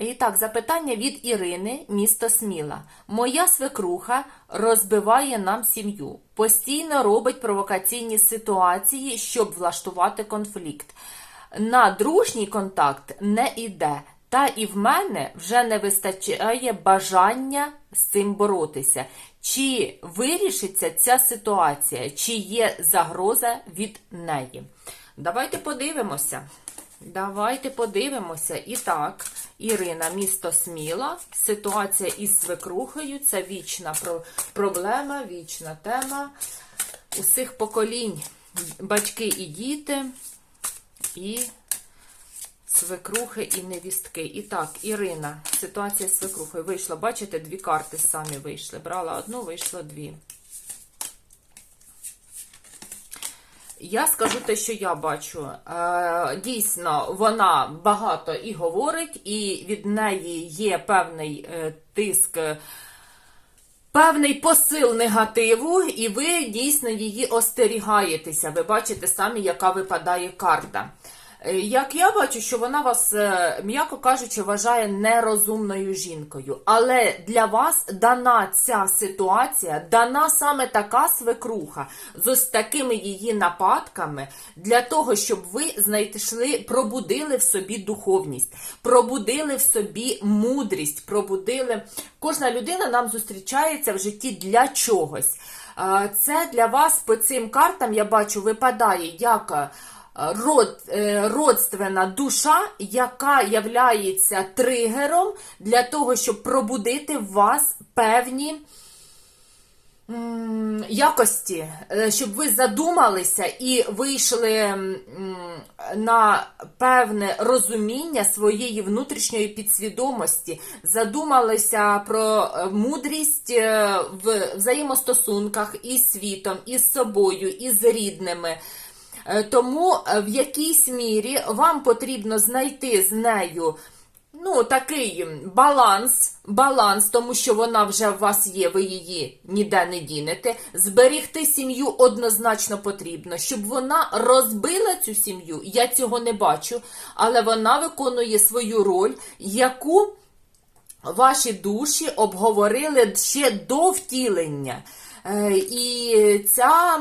І так, запитання від Ірини, місто Сміла. Моя свекруха розбиває нам сім'ю, постійно робить провокаційні ситуації, щоб влаштувати конфлікт. На дружній контакт не йде. Та і в мене вже не вистачає бажання з цим боротися. Чи вирішиться ця ситуація, чи є загроза від неї? Давайте подивимося. Давайте подивимося. І так, Ірина, місто Сміла. Ситуація із свекрухою це вічна проблема, вічна тема усіх поколінь. Батьки і діти, і свекрухи і невістки. І так, Ірина, ситуація з свекрухою. Вийшла, бачите, дві карти самі вийшли. Брала одну, вийшло дві. Я скажу те, що я бачу. Е, Дійсно, вона багато і говорить, і від неї є певний е, тиск, певний посил негативу, і ви дійсно її остерігаєтеся. Ви бачите самі, яка випадає карта. Е, Як я бачу, що вона вас, е, м'яко кажучи, вважає нерозумною жінкою. Але для вас дана ця ситуація, дана саме така свекруха з ось такими її нападками, для того, щоб ви знайшли, пробудили в собі духовність, пробудили в собі мудрість, пробудили. Кожна людина нам зустрічається в житті для чогось. Е, Це для вас по цим картам, я бачу, випадає як. Род, е, родственна душа, яка являється тригером для того, щоб пробудити в вас певні якості, е, щоб ви задумалися і вийшли на певне розуміння своєї внутрішньої підсвідомості, задумалися про е, мудрість в взаємостосунках із світом, із собою, із рідними. Е, Тому е, в якійсь мірі вам потрібно знайти з нею ну, такий баланс, баланс, тому що вона вже в вас є, ви її ніде не дінете. Зберігти сім'ю однозначно потрібно, щоб вона розбила цю сім'ю. Я цього не бачу, але вона виконує свою роль, яку ваші душі обговорили ще до втілення. Е, І ця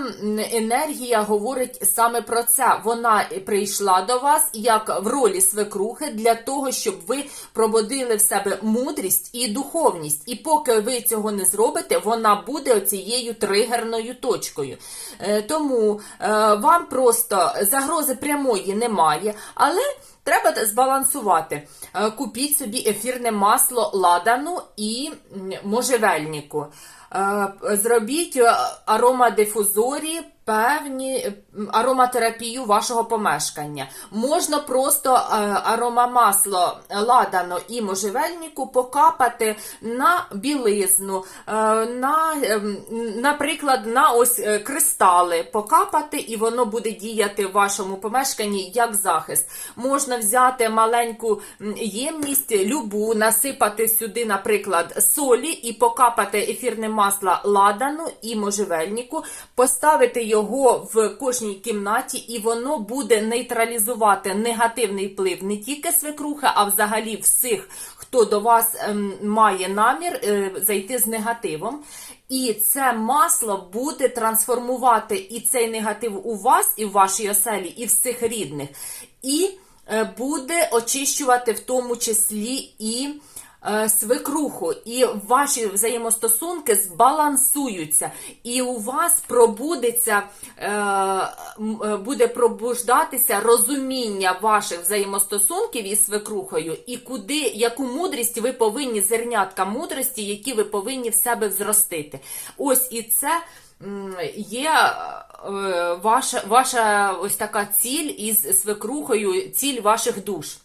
енергія говорить саме про це. Вона прийшла до вас як в ролі свекрухи для того, щоб ви пробудили в себе мудрість і духовність. І поки ви цього не зробите, вона буде оцією тригерною точкою. Е, Тому е, вам просто загрози прямої немає, але. Треба збалансувати. Е, Купіть собі ефірне масло ладану і можжевельнику. Е, Зробіть е, аромадифузорі певні ароматерапію вашого помешкання. Можна просто е, аромамасло ладано і можжевельнику покапати на білизну, е, на, наприклад, на ось е, кристали покапати, і воно буде діяти в вашому помешканні як захист. Можна взяти маленьку ємність, любу, насипати сюди, наприклад, солі і покапати ефірне масло ладану і можжевельнику, поставити його в кожній кімнаті, і воно буде нейтралізувати негативний вплив не тільки свекруха, а взагалі всіх, хто до вас ем, має намір е, зайти з негативом. І це масло буде трансформувати і цей негатив у вас, і в вашій оселі, і всіх рідних. І е, буде очищувати в тому числі і свекруху, і ваші взаємостосунки збалансуються, і у вас пробудеться, е, е, буде пробуждатися розуміння ваших взаємостосунків із свекрухою, і куди, яку мудрість ви повинні, зернятка мудрості, які ви повинні в себе взростити. Ось і це. Є е, ваша, ваша ось така ціль із свекрухою, ціль ваших душ е, е,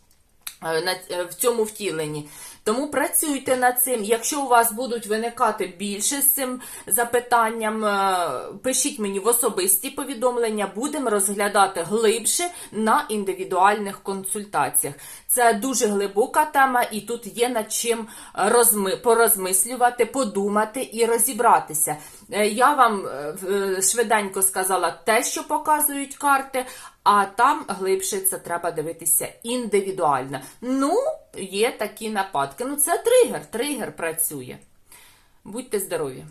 в цьому втіленні. Тому працюйте над цим. Якщо у вас будуть виникати більше з цим запитанням, е, пишіть мені в особисті повідомлення, будемо розглядати глибше на індивідуальних консультаціях. Це дуже глибока тема, і тут є над чим розми, порозмислювати, подумати і розібратися. Е, Я вам е, е, швиденько сказала те, що показують карти, а там глибше це треба дивитися індивідуально. Ну, є такі нападки. Ну, це тригер, тригер працює. Будьте здорові!